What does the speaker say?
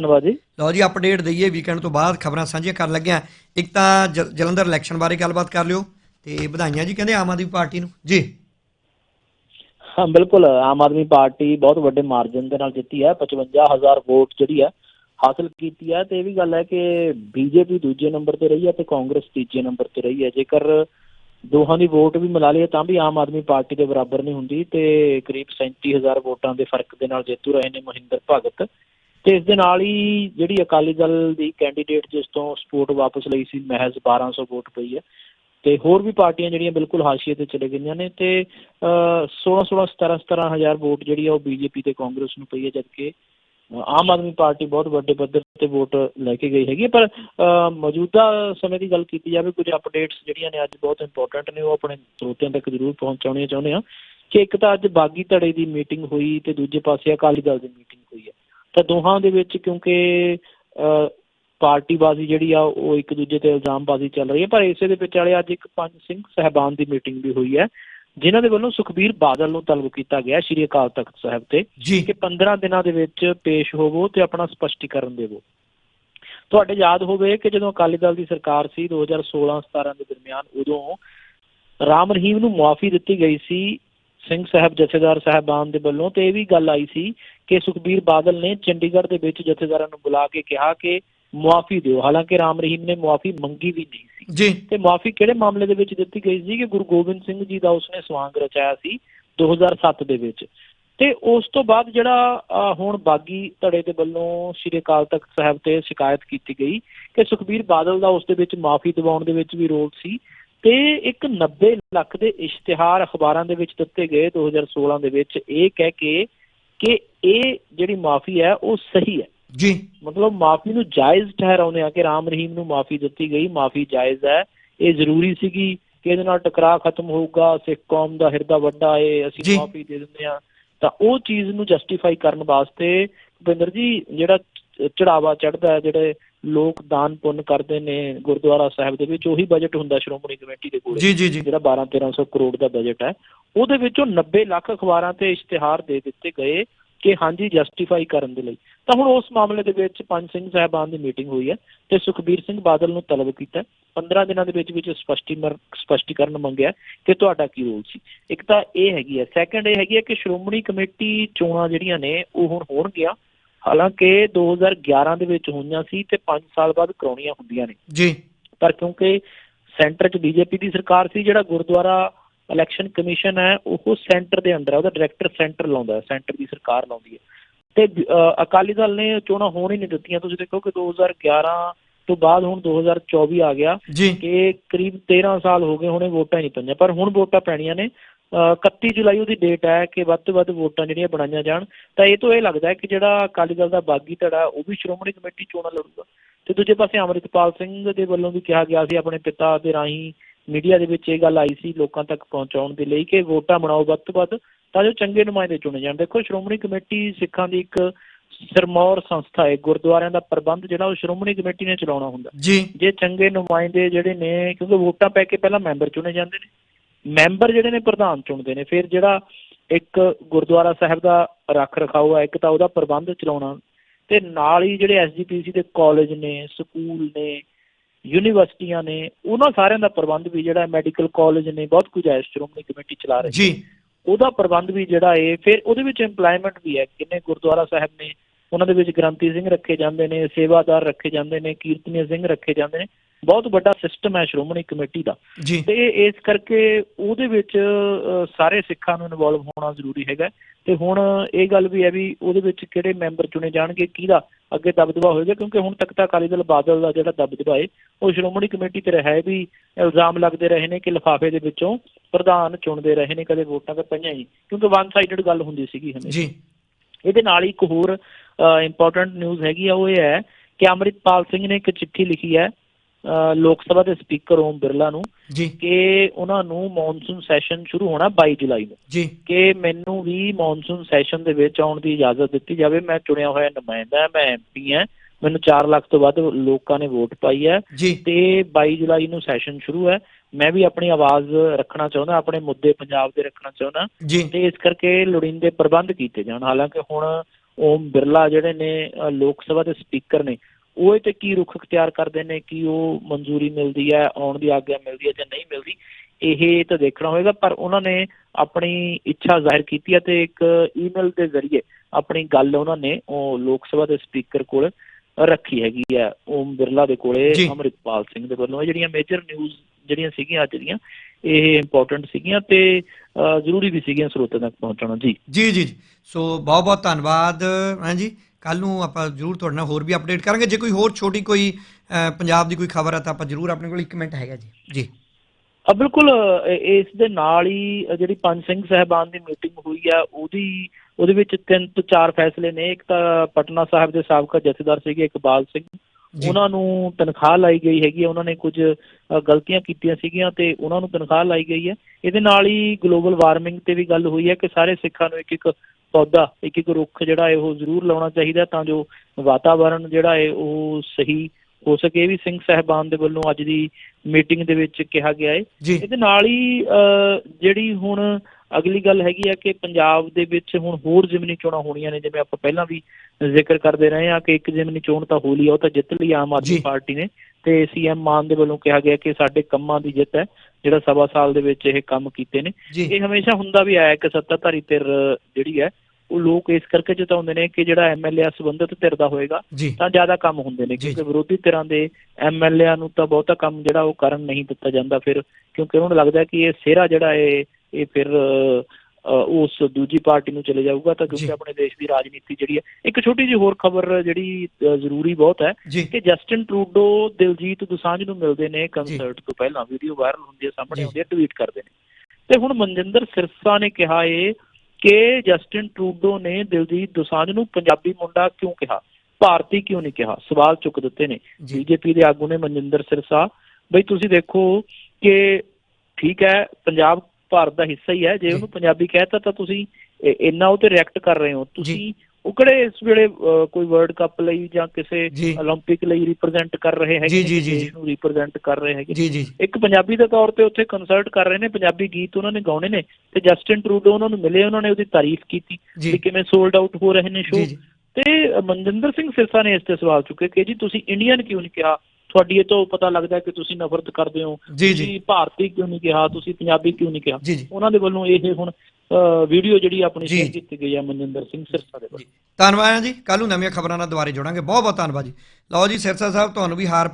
ਧੰਨਵਾਦ ਜੀ। ਲਓ ਜੀ ਅਪਡੇਟ ਦਈਏ ਵੀਕਐਂਡ ਤੋਂ ਬਾਅਦ ਖਬਰਾਂ ਸਾਂਝੀਆਂ ਕਰਨ ਲੱਗਿਆ। ਇੱਕ ਤਾਂ ਜਲੰਧਰ ਇਲੈਕਸ਼ਨ ਬਾਰੇ ਗੱਲਬਾਤ ਕਰ ਲਿਓ ਤੇ ਵਧਾਈਆਂ ਜੀ ਕਹਿੰਦੇ ਆਮ ਆਦਮੀ ਪਾਰਟੀ ਨੂੰ। ਜੀ। ਹਾਂ ਬਿਲਕੁਲ। ਆਮ ਆਦਮੀ ਪਾਰਟੀ ਬਹੁਤ ਵੱਡੇ ਮਾਰਜਨ ਦੇ ਨਾਲ ਜਿੱਤੀ ਹੈ। 55000 ਵੋਟ ਜਿਹੜੀ ਹੈ ਹਾਸਲ ਕੀਤੀ ਹੈ ਤੇ ਇਹ ਵੀ ਗੱਲ ਹੈ ਕਿ ਬੀਜੇਪੀ ਦੂਜੇ ਨੰਬਰ ਤੇ ਰਹੀ ਹੈ ਤੇ ਕਾਂਗਰਸ ਤੀਜੇ ਨੰਬਰ ਤੇ ਰਹੀ ਹੈ। ਜੇਕਰ ਦੋਹਾਂ ਦੀ ਵੋਟ ਵੀ ਮਿਲਾ ਲਈਏ ਤਾਂ ਵੀ ਆਮ ਆਦਮੀ ਪਾਰਟੀ ਦੇ ਬਰਾਬਰ ਨਹੀਂ ਹੁੰਦੀ ਤੇ ਕਰੀਬ 37000 ਵੋਟਾਂ ਦੇ ਫ਼ਰਕ ਦੇ ਨਾਲ ਜੇਤੂ ਰਹੇ ਨੇ ਮਹਿੰਦਰ ਭਗਤ। ਤੇ ਇਸ ਦੇ ਨਾਲ ਹੀ ਜਿਹੜੀ ਅਕਾਲੀ ਦਲ ਦੀ ਕੈਂਡੀਡੇਟ ਜਿਸ ਤੋਂ ਸਪੋਰਟ ਵਾਪਸ ਲਈ ਸੀ, ਮਹਿਜ਼ 1200 ਵੋਟ ਪਈ ਹੈ। ਤੇ ਹੋਰ ਵੀ ਪਾਰਟੀਆਂ ਜਿਹੜੀਆਂ ਬਿਲਕੁਲ ਹਾਸ਼ੀਏ ਤੇ ਚਲੇ ਗਈਆਂ ਨੇ ਤੇ 16 16 17 17000 ਵੋਟ ਜਿਹੜੀ ਆ ਉਹ ਬੀਜੇਪੀ ਤੇ ਕਾਂਗਰਸ ਨੂੰ ਪਈ ਹੈ, ਜਦਕਿ ਆਮ ਆਦਮੀ ਪਾਰਟੀ ਬਹੁਤ ਵੱਡੇ ਪੱਧਰ ਤੇ ਵੋਟ ਲੈ ਕੇ ਗਈ ਹੈਗੀ ਪਰ ਮੌਜੂਦਾ ਸਮੇਂ ਦੀ ਗੱਲ ਕੀਤੀ ਜਾਵੇ, ਕੁਝ ਅਪਡੇਟਸ ਜਿਹੜੀਆਂ ਨੇ ਅੱਜ ਬਹੁਤ ਇੰਪੋਰਟੈਂਟ ਨੇ, ਉਹ ਆਪਣੇ ਸਰੋਤਿਆਂ ਤੱਕ ਜ਼ਰੂਰ ਪਹੁੰਚਾਉਣੀਆਂ ਚਾਹੁੰਦੇ ਆ ਕਿ ਇੱਕ ਤਾਂ ਅੱਜ ਬਾਗੀ ਧੜੇ ਦੀ ਮੀਟਿੰਗ ਹੋਈ ਤੇ ਦੂਜੇ ਪਾਸੇ ਅਕਾਲੀ ਦਲ ਦੀ ਮੀਟਿੰਗ ਹੋਈ ਹੈ। ਤਾਂ ਦੋਹਾਂ ਦੇ ਵਿੱਚ ਕਿਉਂਕਿ ਪਾਰਟੀਬਾਜ਼ੀ ਜਿਹੜੀ ਆ ਉਹ ਇੱਕ ਦੂਜੇ ਤੇ ਇਲਜ਼ਾਮਬਾਜ਼ੀ ਚੱਲ ਰਹੀ ਹੈ। ਪਰ ਇਸੇ ਦੇ ਵਿਚਾਲੇ ਅੱਜ ਇੱਕ ਪੰਜ ਸਿੰਘ ਸਹਿਬਾਨ ਦੀ ਮੀਟਿੰਗ ਵੀ ਹੋਈ ਹੈ ਜਿਨ੍ਹਾਂ ਦੇ ਵੱਲੋਂ ਸੁਖਬੀਰ ਬਾਦਲ ਨੂੰ ਤਲਬ ਕੀਤਾ ਗਿਆ ਸ਼੍ਰੀ ਅਕਾਲ ਤਖਤ ਸਾਹਿਬ ਤੇ ਕਿ 15 ਦਿਨਾਂ ਦੇ ਵਿੱਚ ਪੇਸ਼ ਹੋਵੋ ਤੇ ਆਪਣਾ ਸਪਸ਼ਟੀਕਰਨ ਦੇਵੋ। ਤੁਹਾਡੇ ਯਾਦ ਹੋਵੇ ਕਿ ਜਦੋਂ ਅਕਾਲੀ ਦਲ ਦੀ ਸਰਕਾਰ ਸੀ 2016-17 ਦੇ ਦਰਮਿਆਨ ਉਦੋਂ ਰਾਮ ਰਹੀਮ ਨੂੰ ਮੁਆਫੀ ਦਿੱਤੀ ਗਈ ਸੀ ਸਿੰਘ ਸਾਹਿਬ ਜਥੇਦਾਰ ਸਾਹਿਬਾਨ ਦੇ ਵੱਲੋਂ ਤੇ ਇਹ ਵੀ ਗੱਲ ਆਈ ਸੀ ਕਿ ਸੁਖਬੀਰ ਬਾਦਲ ਨੇ ਚੰਡੀਗੜ੍ਹ ਦੇ ਵਿੱਚ ਜਥੇਦਾਰਾਂ ਨੂੰ ਬੁਲਾ ਕੇ ਕਿਹਾ ਕਿ ਮੁਆਫੀ ਦਿਓ। ਹਾਲਾਂਕਿ ਰਾਮ ਰਹੀਮ ਨੇ ਮੁਆਫੀ ਮੰਗੀ ਵੀ ਨਹੀਂ ਸੀ। ਜੀ। ਤੇ ਮਾਫੀ ਕਿਹੜੇ ਮਾਮਲੇ ਦੇ ਵਿੱਚ ਦਿੱਤੀ ਗਈ ਸੀ ਕਿ ਗੁਰੂ ਗੋਬਿੰਦ ਸਿੰਘ ਜੀ ਦਾ ਉਸਨੇ ਸਵਾਂਗ ਰਚਾਇਆ ਸੀ 2007 ਦੇ ਵਿੱਚ। ਤੇ ਉਸ ਤੋਂ ਬਾਅਦ ਜਿਹੜਾ ਹੁਣ ਬਾਗੀ ਧੜੇ ਦੇ ਵੱਲੋਂ ਸ਼੍ਰੀ ਅਕਾਲ ਤਖਤ ਸਾਹਿਬ ਤੇ ਸ਼ਿਕਾਇਤ ਕੀਤੀ ਗਈ ਕਿ ਸੁਖਬੀਰ ਬਾਦਲ ਦਾ ਉਸ ਦੇ ਵਿੱਚ ਮਾਫੀ ਦਿਵਾਉਣ ਦੇ ਵਿੱਚ ਵੀ ਰੋਲ ਸੀ। ਤੇ ਇੱਕ 90 ਲੱਖ ਦੇ ਇਸ਼ਤਿਹਾਰ ਅਖਬਾਰਾਂ ਦੇ ਵਿੱਚ ਦਿੱਤੇ ਗਏ 2016 ਦੇ ਵਿੱਚ ਇਹ ਕਹਿ ਕੇ ਕਿ ਇਹ ਜਿਹੜੀ ਮਾਫੀ ਹੈ ਉਹ ਸਹੀ ਹੈ। ਜੀ। ਮਤਲਬ ਮਾਫੀ ਨੂੰ ਜਾਇਜ਼ ਠਹਿਰਾਉਂਦੇ ਆ ਕਿ ਰਾਮ ਰਹੀਮ ਨੂੰ ਮਾਫੀ ਦਿੱਤੀ ਗਈ ਮਾਫੀ ਜਾਇਜ਼ ਹੈ। ਇਹ ਜ਼ਰੂਰੀ ਸੀਗੀ ਕਿ ਇਹਦੇ ਨਾਲ ਟਕਰਾਅ ਖਤਮ ਹੋਊਗਾ ਸਿੱਖ ਕੌਮ ਦਾ ਹਿਰਦਾ ਵੱਡਾ ਏ ਜੀ। ਅਸੀਂ ਮਾਫੀ ਦੇ ਦਿੰਦੇ ਆ ਤਾਂ ਉਹ ਚੀਜ਼ ਨੂੰ ਜਸਟੀਫਾਈ ਕਰਨ ਵਾਸਤੇ ਭੁਪਿੰਦਰ ਜੀ ਜਿਹੜਾ ਚੜਾਵਾ ਚੜਦਾ ਹੈ ਜਿਹੜੇ ਲੋਕ ਦਾਨ ਪੁੰਨ ਕਰਦੇ ਨੇ ਗੁਰਦੁਆਰਾ ਸਾਹਿਬ ਦੇ ਵਿੱਚ ਉਹੀ ਬਜਟ ਹੁੰਦਾ ਸ਼੍ਰੋਮਣੀ ਕਮੇਟੀ ਦੇ ਕੋਲ ਜੀ ਜੀ ਜੀ। ਜਿਹੜਾ 12 1300 ਕਰੋੜ ਦਾ ਬਜਟ ਹੈ। ਉਹਦੇ ਵਿੱਚੋਂ 90 ਲੱਖ ਅਖਬਾਰਾਂ ਤੇ ਇਸ਼ਤਿਹਾਰ ਦੇ ਦਿੱਤੇ ਗਏ ਕਿ ਹਾਂਜੀ ਜਸਟੀਫਾਈ ਕਰਨ ਦੇ ਲਈ। ਤਾਂ ਹੁਣ ਉਸ ਮਾਮਲੇ ਦੇ ਵਿੱਚ ਪੰਜ ਸਿੰਘ ਸਾਹਿਬਾਨ ਦੀ ਮੀਟਿੰਗ ਹੋਈ ਹੈ ਤੇ ਸੁਖਬੀਰ ਸਿੰਘ ਬਾਦਲ ਨੂੰ ਤਲਬ ਕੀਤਾ 15 ਦਿਨਾਂ ਦੇ ਵਿੱਚ ਵਿੱਚ ਸਪਸ਼ਟੀਕਰਨ ਸਪਸ਼ਟੀਕਰਨ ਮੰਗਿਆ ਕਿ ਤੁਹਾਡਾ ਕੀ ਰੋਲ ਸੀ? ਇੱਕ ਤਾਂ ਇਹ ਹੈਗੀ ਹੈ। ਸੈਕੰਡ ਇਹ ਹੈਗੀ ਹੈ ਕਿ ਸ਼੍ਰੋਮਣੀ ਕਮੇਟੀ ਚੋਣਾਂ ਜਿਹੜੀਆਂ ਨੇ ਉਹ ਹੁਣ ਹੋਣਗੀਆਂ। ਹਾਲਾਂਕਿ 2011 ਦੇ ਵਿੱਚ ਹੋਈਆਂ ਸੀ ਤੇ 5 ਸਾਲ ਬਾਅਦ ਕਰਾਉਣੀਆਂ ਹੁੰਦੀਆਂ ਨੇ। ਜੀ। ਪਰ ਕਿਉਂਕਿ ਸੈਂਟਰ 'ਚ ਬੀਜੇਪੀ ਦੀ ਸਰਕਾਰ ਸੀ ਜਿਹੜਾ ਗੁਰਦੁਆਰਾ ਇਲੈਕਸ਼ਨ ਕਮਿਸ਼ਨ ਹੈ ਉਹ ਸੈਂਟਰ ਦੇ ਅੰਦਰ ਹੈ ਉਹਦਾ ਡਾਇਰੈਕਟਰ ਸੈਂਟਰ ਲਾਉਂਦਾ ਹੈ ਸੈਂਟਰ ਦੀ ਸਰਕਾਰ ਲਾਉਂਦੀ ਹੈ। ਤੇ ਅਕਾਲੀ ਦਲ ਨੇ ਚੋਣਾਂ ਹੋਣ ਹੀ ਨਹੀਂ ਦਿੱਤੀਆਂ। ਤੁਸੀਂ ਦੇਖੋ ਕਿ 2011 ਤੋਂ ਬਾਅਦ ਹੁਣ 2024 ਆ ਗਿਆ ਕਿ ਕਰੀਬ 13 ਸਾਲ ਹੋ ਗਏ ਹੁਣੇ ਵੋਟਾਂ ਨਹੀਂ ਪਈਆਂ ਪਰ ਹੁਣ ਵੋਟਾਂ ਪੈਣੀਆਂ ਨੇ। 31 ਜੁਲਾਈ ਉਹਦੀ ਡੇਟ ਹੈ ਕਿ ਵੱਧ ਤੋਂ ਵੱਧ ਵੋਟਾਂ ਜਿਹੜੀਆਂ ਬਣਾਈਆਂ ਜਾਣ ਤਾਂ ਇਹ ਤੋਂ ਇਹ ਲੱਗਦਾ ਹੈ ਕਿ ਜਿਹੜਾ ਅਕਾਲੀ ਦਲ ਦਾ ਬਾਗੀ ਧੜਾ ਉਹ ਵੀ ਸ਼੍ਰੋਮਣੀ ਕਮੇਟੀ ਚੋਣਾਂ ਲੜੂਗਾ। ਤੇ ਦੂਜੇ ਪਾਸੇ ਅੰਮ੍ਰਿਤਪਾਲ ਸਿੰਘ ਦੇ ਵੱਲੋਂ ਵੀ ਕਿਹਾ ਗਿਆ ਸੀ ਆਪਣੇ ਪਿਤਾ ਦੇ ਰਾਹੀਂ ਮੀਡੀਆ ਦੇ ਵਿੱਚ ਇਹ ਗੱਲ ਆਈ ਸੀ ਲੋਕਾਂ ਤੱਕ ਪਹੁੰਚਾਉਣ ਦੇ ਲਈ ਕਿ ਵੋਟਾਂ ਬਣਾਓ ਵੱਧ ਤੋਂ ਵੱਧ ਤਾਂ ਜੋ ਚੰਗੇ ਨੁਮਾਇੰਦੇ ਚੁਣੇ ਜਾਣ। ਦੇਖੋ ਸ਼੍ਰੋਮਣੀ ਕਮੇਟੀ ਸਿੱਖਾਂ ਦੀ ਇੱਕ ਸਰਮੌਰ ਸੰਸਥਾ ਹੈ ਗੁਰਦੁਆਰਿਆਂ ਦਾ ਪ੍ਰਬੰਧ ਜਿਹੜਾ ਉਹ ਸ਼੍ਰੋਮਣੀ ਕਮੇਟੀ ਨੇ ਚਲਾਉਣਾ ਹੁੰਦਾ। ਜੀ। ਜੇ ਚੰਗੇ ਨੁਮਾਇੰਦੇ ਜਿਹੜੇ ਨੇ ਕਿਉਂਕਿ ਵੋਟਾਂ ਪੈ ਕੇ ਪਹਿਲਾਂ ਮੈਂਬਰ ਚੁਣੇ ਜਾਂਦੇ ਨੇ ਮੈਂਬਰ ਜਿਹੜੇ ਨੇ ਪ੍ਰਧਾਨ ਚੁਣਦੇ ਨੇ ਫਿਰ ਜਿਹੜਾ ਇੱਕ ਗੁਰਦੁਆਰਾ ਸਾਹਿਬ ਦਾ ਰੱਖ ਰਖਾਓ ਹੈ ਇੱਕ ਤਾਂ ਉਹਦਾ ਪ੍ਰਬੰਧ ਚਲਾਉਣਾ ਤੇ ਨਾਲ ਹੀ ਜਿਹੜੇ ਐਸਜੀਪੀਸੀ ਦੇ ਕਾਲਜ ਨੇ ਸਕੂਲ ਨੇ ਯੂਨੀਵਰਸਿਟੀਆਂ ਨੇ ਉਹਨਾਂ ਸਾਰਿਆਂ ਦਾ ਪ੍ਰਬੰਧ ਵੀ ਜਿਹੜਾ ਮੈਡੀਕਲ ਕਾਲਜ ਨੇ ਬਹੁਤ ਕੁਝ ਹੈ ਸ਼੍ਰੋਮਣੀ ਕਮੇਟੀ ਚਲਾ ਰਹੀ ਜੀ। ਉਹਦਾ ਪ੍ਰਬੰਧ ਵੀ ਜਿਹੜਾ ਏ ਫਿਰ ਉਹਦੇ ਵਿੱਚ EMPLOYMENT ਵੀ ਹੈ ਕਿੰਨੇ ਗੁਰਦੁਆਰਾ ਸਾਹਿਬ ਨੇ ਉਹਨਾਂ ਦੇ ਵਿੱਚ ਗ੍ਰੰਥੀ ਸਿੰਘ ਰੱਖੇ ਜਾਂਦੇ ਨੇ ਸੇਵਾਦਾਰ ਰੱਖੇ ਜਾਂਦੇ ਨੇ ਕੀਰਤਨੀय ਸਿੰਘ ਰੱਖੇ ਜਾਂਦੇ ਨੇ ਬਹੁਤ ਵੱਡਾ ਸਿਸਟਮ ਹੈ ਸ਼੍ਰੋਮਣੀ ਕਮੇਟੀ ਦਾ। ਤੇ ਇਸ ਕਰਕੇ ਉਹਦੇ ਵਿੱਚ ਸਾਰੇ ਸਿੱਖਾਂ ਨੂੰ ਇਨਵੋਲਵ ਹੋਣਾ ਜ਼ਰੂਰੀ ਹੈਗਾ ਤੇ ਹੁਣ ਇਹ ਗੱਲ ਵੀ ਹੈ ਵੀ ਉਹਦੇ ਵਿੱਚ ਕਿਹੜੇ ਮੈਂਬਰ ਚੁਣੇ ਜਾਣਗੇ ਕਿਹਦਾ ਅੱਗੇ ਦਬਦਬਾ ਹੋਏਗਾ ਕਿਉਂਕਿ ਹੁਣ ਤੱਕ ਤਾਂ ਅਕਾਲੀ ਦਲ ਬਾਦਲ ਦਾ ਜਿਹੜਾ ਦਬਦਬਾ ਹੈ ਉਹ ਸ਼੍ਰੋਮਣੀ ਕਮੇਟੀ ਤੇ ਰਿਹਾ ਹੈ ਵੀ ਇਲਜ਼ਾਮ ਲੱਗਦੇ ਰਹੇ ਨੇ ਕਿ ਲਿਫਾਫੇ ਦੇ ਵਿੱਚੋਂ ਪ੍ਰਧਾਨ ਚੁਣਦੇ ਰਹੇ ਨੇ ਕਦੇ ਵੋਟਾਂ ਤੇ ਪਈਆਂ ਹੀ। ਕਿਉਂਕਿ ਵਨ ਸਾਈਡਡ ਗੱਲ ਹੁੰਦੀ ਸੀਗੀ ਹਮੇਸ਼ਾ। ਜੀ। ਇਹਦੇ ਨਾਲ ਹੀ ਇੱਕ ਹੋਰ ਇੰਪੋਰਟੈਂਟ ਨਿਊਜ਼ ਹੈਗੀ ਆ ਉਹ ਇਹ ਹੈ ਕਿ ਅੰਮ੍ਰਿਤਪਾਲ ਸਿੰਘ ਨੇ ਇੱਕ ਚਿੱਠੀ ਲਿਖੀ ਹੈ ਲੋਕ ਸਭਾ ਦੇ ਸਪੀਕਰ ਓਮ ਬਿਰਲਾ ਨੂੰ ਕਿ ਉਹਨਾਂ ਨੂੰ ਮੌਨਸੂਨ ਸੈਸ਼ਨ ਸ਼ੁਰੂ ਹੋਣਾ 22 ਜੁਲਾਈ ਨੂੰ। ਜੀ। ਕਿ ਮੈਨੂੰ ਵੀ ਮੌਨਸੂਨ ਸੈਸ਼ਨ ਦੇ ਵਿੱਚ ਆਉਣ ਦੀ ਇਜਾਜ਼ਤ ਦਿੱਤੀ ਜਾਵੇ। ਮੈਂ ਚੁਣਿਆ ਹੋਇਆ ਨੁਮਾਇੰਦਾ ਮੈਂ ਐਮਪੀ ਹਾਂ। ਮੈਨੂੰ 4 ਲੱਖ ਤੋਂ ਵੱਧ ਲੋਕਾਂ ਨੇ ਵੋਟ ਪਾਈ ਹੈ। ਤੇ 22 ਜੁਲਾਈ ਨੂੰ ਸੈਸ਼ਨ ਸ਼ੁਰੂ ਹੈ। ਮੈਂ ਵੀ ਆਪਣੀ ਆਵਾਜ਼ ਰੱਖਣਾ ਚਾਹੁੰਦਾ ਆਪਣੇ ਮੁੱਦੇ ਪੰਜਾਬ ਦੇ ਰੱਖਣਾ ਚਾਹੁੰਦਾ। ਤੇ ਇਸ ਕਰਕੇ ਲੋੜੀਂਦੇ ਪ੍ਰਬੰਧ ਕੀਤੇ ਜਾਣ। ਹਾਲਾਂਕਿ ਹੁਣ ਓਮ ਬਿਰਲਾ ਜਿਹੜੇ ਨੇ ਲੋਕ ਸਭਾ ਦੇ ਸਪੀਕਰ ਨੇ ਉਹ ਇਹ ਤੇ ਕੀ ਰੁਖ ਅਖਤਿਆਰ ਕਰਦੇ ਨੇ ਕਿ ਉਹ ਮਨਜ਼ੂਰੀ ਮਿਲਦੀ ਹੈ ਆਉਣ ਦੀ ਆਗਿਆ ਮਿਲਦੀ ਹੈ ਜਾਂ ਨਹੀਂ ਮਿਲਦੀ ਇਹ ਤਾਂ ਦੇਖਣਾ ਹੋਏਗਾ ਪਰ ਉਹਨਾਂ ਨੇ ਆਪਣੀ ਇੱਛਾ ਜ਼ਾਹਿਰ ਕੀਤੀ ਹੈ ਤੇ ਇੱਕ ਈਮੇਲ ਦੇ ਜ਼ਰੀਏ ਆਪਣੀ ਗੱਲ ਉਹਨਾਂ ਨੇ ਉਹ ਲੋਕ ਸਭਾ ਦੇ ਸਪੀਕਰ ਕੋਲ ਰੱਖੀ ਹੈਗੀ ਹੈ ਓਮ ਬਿਰਲਾ ਦੇ ਕੋਲੇ। ਅਮਰਿਤਪਾਲ ਸਿੰਘ ਦੇ ਵੱਲੋਂ। ਜਿਹੜੀਆਂ ਮੇਜਰ ਨਿਊਜ਼ ਜਿਹੜੀਆਂ ਸੀਗੀਆਂ ਅੱਜ ਦੀਆਂ ਇਹ ਇੰਪੋਰਟੈਂਟ ਸੀਗੀਆਂ ਤੇ ਜ਼ਰੂਰੀ ਵੀ ਸੀਗੀਆਂ ਸਰੋਤਾਂ ਤੱਕ ਪਹੁੰਚਾਉਣਾ। ਜੀ। ਜੀ ਜੀ ਜੀ। ਸੋ ਬਹੁਤ ਬਹੁਤ ਧੰਨਵਾਦ ਹਾਂਜੀ ਕੱਲ ਨੂੰ ਆਪਾਂ ਜ਼ਰੂਰ ਤੁਹਾਡੇ ਨਾਲ ਹੋਰ ਵੀ ਅਪਡੇਟ ਕਰਾਂਗੇ। ਜੇ ਕੋਈ ਹੋਰ ਛੋਟੀ ਕੋਈ ਪੰਜਾਬ ਦੀ ਕੋਈ ਖਬਰ ਹੈ ਤਾਂ ਆਪਾਂ ਜ਼ਰੂਰ ਆਪਣੇ ਕੋਲ ਇੱਕ ਮਿੰਟ ਹੈਗਾ ਜੀ। ਜੀ। ਆ ਬਿਲਕੁਲ ਇਸ ਦੇ ਨਾਲ ਹੀ ਜਿਹੜੀ ਪੰਜ ਸਿੰਘ ਸਹਿਬਾਨ ਦੀ ਮੀਟਿੰਗ ਹੋਈ ਆ ਉਹਦੀ ਉਹਦੇ ਵਿੱਚ ਤਿੰਨ ਤੋਂ ਚਾਰ ਫੈਸਲੇ ਨੇ। ਇੱਕ ਤਾਂ ਪਟਨਾ ਸਾਹਿਬ ਦੇ ਸਾਬਕਾ ਜਥੇਦਾਰ ਸੀਗੇ ਇਕਬਾਲ ਸਿੰਘ। ਉਹਨਾਂ ਨੂੰ ਤਨਖਾਹ ਲਾਈ ਗਈ ਹੈਗੀ ਉਹਨਾਂ ਨੇ ਕੁਝ ਗਲਤੀਆਂ ਕੀਤੀਆਂ ਸੀਗੀਆਂ ਤੇ ਉਹਨਾਂ ਨੂੰ ਤਨਖਾਹ ਲਾਈ ਗਈ ਹੈ ਇਹਦੇ ਨਾਲ ਹੀ ਗਲੋਬਲ ਵਾਰਮਿੰਗ ਤੇ ਵੀ ਗੱਲ ਹੋਈ ਹੈ ਕਿ ਸਾਰੇ ਸਿੱਖਾਂ ਨੂੰ ਇੱਕ ਇੱਕ ਪੌਦਾ ਇੱਕ ਇੱਕ ਰੁੱਖ ਜਿਹੜਾ ਹੈ ਉਹ ਜ਼ਰੂਰ ਲਾਉਣਾ ਚਾਹੀਦਾ ਤਾਂ ਜੋ ਵਾਤਾਵਰਣ ਜਿਹੜਾ ਹੈ ਉਹ ਸਹੀ ਹੋ ਸਕੇ। ਵੀ ਸਿੰਘ ਸਹਿਬਾਨ ਦੇ ਵੱਲੋਂ ਅੱਜ ਦੀ ਮੀਟਿੰਗ ਦੇ ਵਿੱਚ ਕਿਹਾ ਗਿਆ ਹੈ ਇਹਦੇ ਨਾਲ ਹੀ ਜਿਹੜੀ ਹੁਣ ਅਗਲੀ ਗੱਲ ਹੈਗੀ ਆ ਕਿ ਪੰਜਾਬ ਦੇ ਵਿੱਚ ਹੁਣ ਹੋਰ ਜ਼ਿਮਨੀ ਚੋਣਾਂ ਹੋਣੀਆਂ ਨੇ ਜਿਵੇਂ ਆਪਾਂ ਪਹਿਲਾਂ ਵੀ ਜ਼ਿਕਰ ਕਰਦੇ ਰਹੇ ਆ ਕਿ ਇੱਕ ਜ਼ਿਮਨੀ ਚੋਣ ਤਾਂ ਹੋ ਲਈ ਆ ਉਹ ਤਾਂ ਜਿੱਤ ਲਈ ਆਮ ਆਦਮੀ। ਪਾਰਟੀ ਨੇ। ਤੇ ਸੀਐਮ ਮਾਨ ਦੇ ਵੱਲੋਂ ਕਿਹਾ ਗਿਆ ਕਿ ਸਾਡੇ ਕੰਮਾਂ ਦੀ ਜਿੱਤ ਹੈ ਜਿਹੜਾ ਸਵਾ ਸਾਲ ਦੇ ਵਿੱਚ ਇਹ ਕੰਮ ਕੀਤੇ ਨੇ। ਇਹ ਹਮੇਸ਼ਾ ਹੁੰਦਾ ਵੀ ਆਇਆ ਕਿ ਸੱਤਾਧਾਰੀ ਧਿਰ ਜਿਹੜੀ ਹੈ ਉਹ ਲੋਕ ਇਸ ਕਰਕੇ ਜਤਾਉਂਦੇ ਨੇ ਕਿ ਜਿਹੜਾ ਐਮਐਲਏ ਸੰਬੰਧਿਤ ਧਿਰ ਦਾ ਹੋਏਗਾ ਤਾਂ ਜ਼ਿਆਦਾ ਕੰਮ ਹੁੰਦੇ ਨੇ। ਕਿਉਂਕਿ ਵਿਰੋਧੀ ਧਿਰਾਂ ਦੇ ਐਮਐਲਏਆਂ ਨੂੰ ਤਾਂ ਬਹੁਤਾ ਕੰਮ ਜਿਹੜਾ ਉਹ ਕਰਨ ਨਹੀਂ ਦਿੱਤਾ ਜਾਂਦਾ ਫਿਰ ਕਿਉਂਕਿ ਉਹਨਾਂ ਨੂੰ ਲੱਗਦਾ ਕਿ ਇਹ ਸਿਹਰਾ ਜਿਹੜਾ ਹੈ ਇਹ ਫਿਰ ਉਸ ਦੂਜੀ ਪਾਰਟੀ ਨੂੰ ਚਲੇ ਜਾਊਗਾ ਤਾਂ। ਕਿਉਂਕਿ ਆਪਣੇ ਦੇਸ਼ ਦੀ ਰਾਜਨੀਤੀ ਜਿਹੜੀ ਹੈ ਇੱਕ ਛੋਟੀ ਜਿਹੀ ਹੋਰ ਖਬਰ ਜਿਹੜੀ ਜ਼ਰੂਰੀ ਬਹੁਤ ਹੈ ਕਿ ਜਸਟਿਨ ਟਰੂਡੋ ਦਿਲਜੀਤ ਦੋਸਾਂਝ ਨੂੰ ਮਿਲਦੇ ਨੇ ਕੰਸਰਟ ਤੋਂ ਪਹਿਲਾਂ ਵੀਡੀਓ ਵਾਇਰਲ ਹੁੰਦੀ ਹੈ ਸਾਹਮਣੇ। ਆਉਂਦੀ ਹੈ ਟਵੀਟ ਕਰਦੇ ਨੇ। ਤੇ ਹੁਣ ਮਨਜਿੰਦਰ ਸਿਰਸਾ ਨੇ ਕਿਹਾ ਏ ਕਿ ਜਸਟਿਨ ਟਰੂਡੋ ਨੇ ਦਿਲਜੀਤ ਦੋਸਾਂਝ ਨੂੰ ਪੰਜਾਬੀ ਮੁੰਡਾ ਕਿਉਂ ਕਿਹਾ? ਭਾਰਤੀ ਕਿਉਂ ਨਹੀਂ ਕਿਹਾ? ਸਵਾਲ ਚੁੱਕ ਦਿੱਤੇ ਨੇ। ਜੀ। ਬੀਜੇਪੀ ਦੇ ਆਗੂ ਨੇ ਮਨਜਿੰਦਰ ਸਿਰਸਾ। ਬਈ ਤੁਸੀਂ ਦੇਖੋ ਕਿ ਠੀਕ ਹੈ ਪੰਜਾਬ ਭਾਰਤ ਦਾ ਹਿੱਸਾ ਹੀ ਹੈ ਜੇ ਜੀ। ਉਹਨੂੰ ਪੰਜਾਬੀ ਕਹਿਤਾ ਤਾਂ ਤੁਸੀਂ ਇ- ਇੰਨਾ ਉਹ ਤੇ ਰਿਐਕਟ ਕਰ ਰਹੇ ਹੋ ਤੁਸੀਂ ਉਹ ਕਿਹੜੇ ਇਸ ਵੇਲੇ ਅ, ਕੋਈ ਵਰਲਡ ਕੱਪ ਲਈ ਜਾਂ ਕਿਸੇ ਜੀ 올림픽 ਲਈ ਰਿਪਰੈਜ਼ੈਂਟ ਕਰ ਰਹੇ ਹੈਗੇ ਜੀ, ਨੇ, ਜੀ, ਜੀ, ਦੇਸ਼ ਜੀ। ਨੂੰ ਰਿਪਰੈਜ਼ੈਂਟ ਕਰ ਰਹੇ ਹੈਗੇ ਜੀ ਜੀ ਇੱਕ ਪੰਜਾਬੀ ਦੇ ਤੌਰ ਤੇ ਉੱਥੇ ਕੰਸਰਟ ਕਰ ਰਹੇ ਨੇ ਪੰਜਾਬੀ ਗੀਤ ਉਹਨਾਂ ਨੇ ਗਾਉਣੇ ਨੇ ਤੇ ਜਸਟਿਨ ਟਰੂਡੋ ਉਹਨਾਂ ਨੂੰ ਮਿਲੇ ਉਹਨਾਂ ਨੇ ਉਹਦੀ ਤਾਰੀਫ ਕੀਤੀ ਜੀ ਕਿ ਕਿਵੇਂ ਸੋਲਡ ਆਊਟ ਹੋ ਰਹੇ ਨੇ ਜੀ ਸ਼ੋਅ ਜੀ ਤੇ ਅ, ਮਨਜਿੰਦਰ ਸਿੰਘ ਸਿਰਸਾ ਨੇ ਇਸ ਤੇ ਸਵਾਲ ਚੁੱਕੇ ਕਿ ਜੀ ਤੁਸੀਂ ਇੰਡੀਅਨ ਕਿਉਂ ਨਹੀਂ ਕਿਹਾ ਤੁਹਾਡੀ ਇਹ ਤੋਂ ਪਤਾ ਲੱਗਦਾ ਕਿ ਤੁਸੀਂ ਨਫ਼ਰਤ ਕਰਦੇ ਹੋ। ਤੁਸੀਂ ਭਾਰਤੀ ਕਿਉਂ ਨਹੀਂ ਕਿਹਾ ਤੁਸੀਂ ਪੰਜਾਬੀ ਕਿਉਂ ਨਹੀਂ ਕਿਹਾ? ਉਹਨਾਂ ਦੇ ਵੱਲੋਂ ਇਹ ਹੁਣ ਵੀਡੀਓ ਜਿਹੜੀ ਆਪਣੀ। ਸ਼ੇਅਰ ਕੀਤੀ ਗਈ ਹੈ ਮਨਜਿੰਦਰ ਸਿੰਘ ਸਿਰਸਾ ਦੇ ਵੱਲੋਂ। ਧੰਨਵਾਦ ਜੀ। ਕੱਲ ਨੂੰ ਨਵੀਆਂ ਖਬਰਾਂ ਨਾਲ ਦੁਬਾਰੇ ਜੁੜਾਂਗੇ। ਬਹੁਤ ਬਹੁਤ ਧੰਨਵਾਦ ਜੀ। ਲਓ ਜੀ ਸਿਰਸਾ ਸਾਹਿਬ ਤੁਹਾਨੂੰ ਵੀ ਹਾਰ